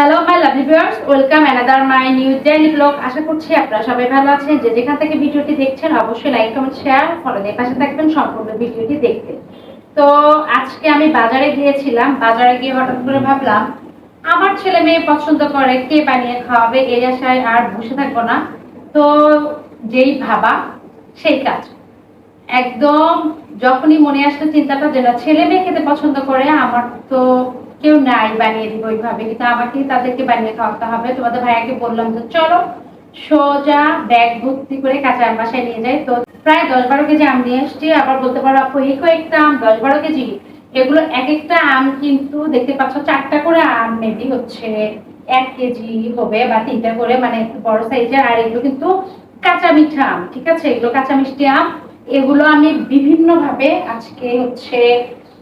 Hello my lovely viewers welcome another my new daily blog আশা করছি আপনারা সবাই ভালো আছেন। যে যেখান থেকে ভিডিওটি দেখছেন, অবশ্যই লাইক কমেন্ট শেয়ার ফলো দিয়ে পাশে থাকবেন সম্পূর্ণ ভিডিওটি দেখতে। তো আজকে আমি বাজারে গিয়েছিলাম। বাজারে গিয়ে হঠাৎ করে ভাবলাম, আমার ছেলে মেয়ে পছন্দ করে কে বানিয়ে খাওয়াবে? এই আশায় আর বসে থাকব না। তো যেই ভাবা, সেই কাজ। একদম যখনই মনে আসলো চিন্তাটা যে না ছেলে মেয়ে খেতে পছন্দ করে, আমার তো কেউ নাই বানিয়ে দিব ওইভাবে, কিন্তু আমাকেই তাদেরকে বানিয়ে খাওয়াতে হবে। তোমাদের ভাইয়াকে বললাম যে, চলো সোজা ব্যাগ ভর্তি করে কাঁচা আম বাসায় নিয়ে যাই। তো প্রায় দশ বারো কেজি আম নিয়ে এসছি। আবার বলতে পারো আপু, এই কয়েকটা আম, দশ বারো কেজি, এগুলো এক একটা আম কিন্তু দেখতে পাচ্ছ চারটা করে আম মেবি হচ্ছে এক কেজি হবে বা তিনটা করে মানে একটু বড় সাইজের। আর এগুলো কিন্তু কাঁচা মিঠা আম, ঠিক আছে? এগুলো কাঁচা মিষ্টি আম। এগুলো আমি বিভিন্ন ভাবে আজকে হচ্ছে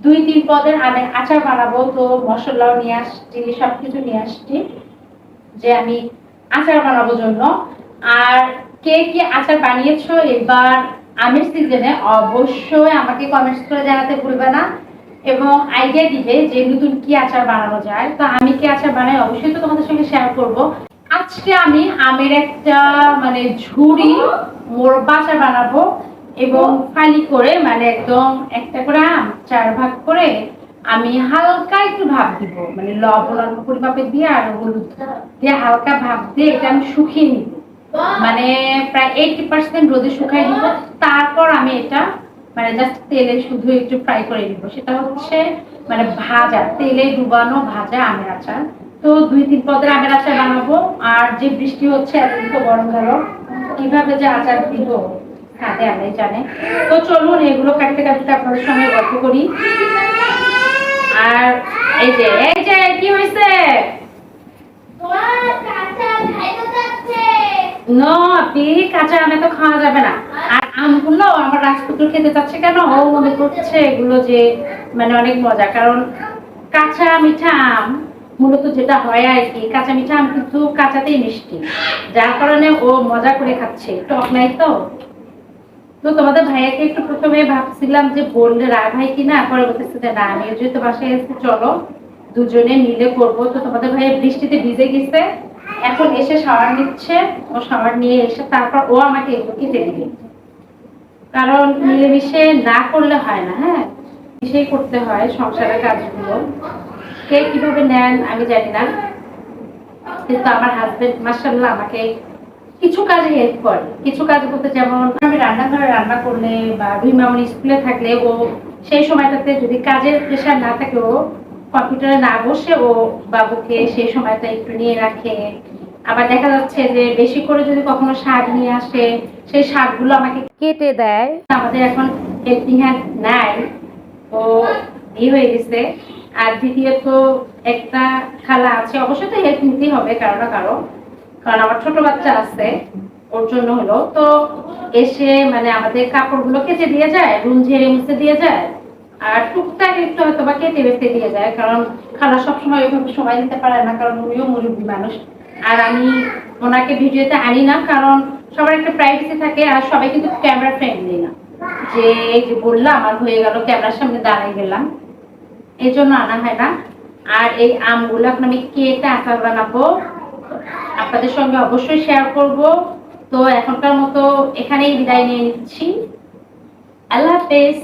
দুই, তিন পদের আমের আচার বানাবো, তো মশলাও নিয়ে আসছি, সবকিছু নিয়ে আসছি, যে আমি আচার বানাবো জন্য। আর কে কি আচার বানিয়েছো? এবার আমের সিজনে অবশ্যই আমাকে কমেন্টস করে জানাতে ভুলবে না। এবং আইডিয়া দিবে যে নতুন কি আচার বানানো যায়, তো আমি কি আচার বানাই অবশ্যই তো তোমাদের সঙ্গে শেয়ার করব। আজকে আমি আমের একটা মানে ঝুড়ি মোরব্বা আচার বানাবো। এবং ফালি করে মানে একদম একটা করে আম, চার ভাগ করে আমি হালকা একটু ভাব দিব। মানে লবণ অল্প পরিমাপে দিয়ে আর হলুদ দিয়ে হালকা ভাব দিয়ে এটা আমি শুকিয়ে নিব। মানে প্রায় এইটি পার্সেন্ট রোদে শুকাই দিব তারপর আমি এটা মানে জাস্ট তেলে শুধু একটু ফ্রাই করে নিব। সেটা হচ্ছে মানে ভাজা, তেলে ডুবানো ভাজা আমের আচার। তো দুই তিন পদের আমের আচার বানাবো। আর যে বৃষ্টি হচ্ছে এতদিন তো গরম গেল কীভাবে যে আচার দিব? হাতে আলাই জানে। তো চলুন এগুলো কাটতে কাটতে আপনাদের সঙ্গে গল্প করি। আর এই যে এই যে কি হয়েছে? নো আপনি কাঁচা আমে তো খাওয়া যাবে না। আর আমগুলো আমার রাজপুত্র খেতে চাচ্ছে কেন? ও মনে করছে এগুলো যে মানে অনেক মজা। কারণ কাঁচা মিঠা আম মূলত যেটা হয় আর কি কাঁচা মিঠা আম কিন্তু কাঁচাতেই মিষ্টি। যার কারণে ও মজা করে খাচ্ছে। টক নাই তো? তো তোমাদের ভাইয়াকে একটু প্রথমে ভাবছিলাম যে বললে রায় ভাই কিনা পরে বলতেছে না। আমি যেহেতু বাসায় এসে চলো দুজনে মিলে করব। তো তোমাদের ভাইয়া বৃষ্টিতে ভিজে গেছে, এখন এসে শাওয়ার নিচ্ছে, ও শাওয়ার নিয়ে এসে তারপর ও আমাকে এগুলো খেতে দিবে। কারণ মিলেমিশে না করলে হয় না হ্যাঁ? মিশেই করতে হয় সংসারের কাজগুলো। কে কীভাবে নেন আমি জানি না। কিন্তু আমার হাজবেন্ড মার্শাল্লাহ আমাকে কিছু কাজে হেল্প করে, কিছু কাজ বলতে যেমন আমি রান্নাঘরে রান্না করলে বা মামনি স্কুলে থাকলে ও সেই সময়টাতে যদি কাজের প্রেশার না থাকে, ও কম্পিউটারে না বসে ও বাবুকে সেই সময়টা একটু নিয়ে রাখে। আবার দেখা যাচ্ছে যে বেশি করে যদি কখনো শাক নিয়ে আসে, সেই শাকগুলো আমাকে কেটে দেয়। আমাদের এখন হেল্পিং হ্যান্ড নাই, ও বিয়ে হয়ে গেছে। আর দ্বিতীয়ত একটা খালা আছে, অবশ্যই তো হেল্প নিতেই হবে, কারও না কারও। কারণ আমার ছোট বাচ্চা আছে, ওর জন্য হলো। তো এসে মানে আমাদের কাপড়গুলো কেটে দিয়ে যায়, রুম ঝেড়ে মুছে দিয়ে যায়, আর টুকটাক একটু হয়তো বা কেটে বেঁচে দিয়ে যায়, কারণ খালা সবসময় ওইভাবে সময় দিতে পারে না, কারণ উনিও মুরব্বী মানুষ। আর আমি ওনাকে ভিডিওতে আনি না, কারণ সবার একটা প্রাইভেসি থাকে, আর সবাই কিন্তু ক্যামেরা ফ্রেন্ডলি না। যে এই যে বললাম, আমার হয়ে গেল, ক্যামেরার সামনে দাঁড়িয়ে গেলাম। এই জন্য আনা হয় না। আর এই আমগুলো এখন আমি কেটে আচার বানাবো। আপনাদের সঙ্গে অবশ্যই শেয়ার করব। তো এখনকার মতো এখানেই বিদায় নিয়ে নিচ্ছি। আল্লাহ হাফেজ।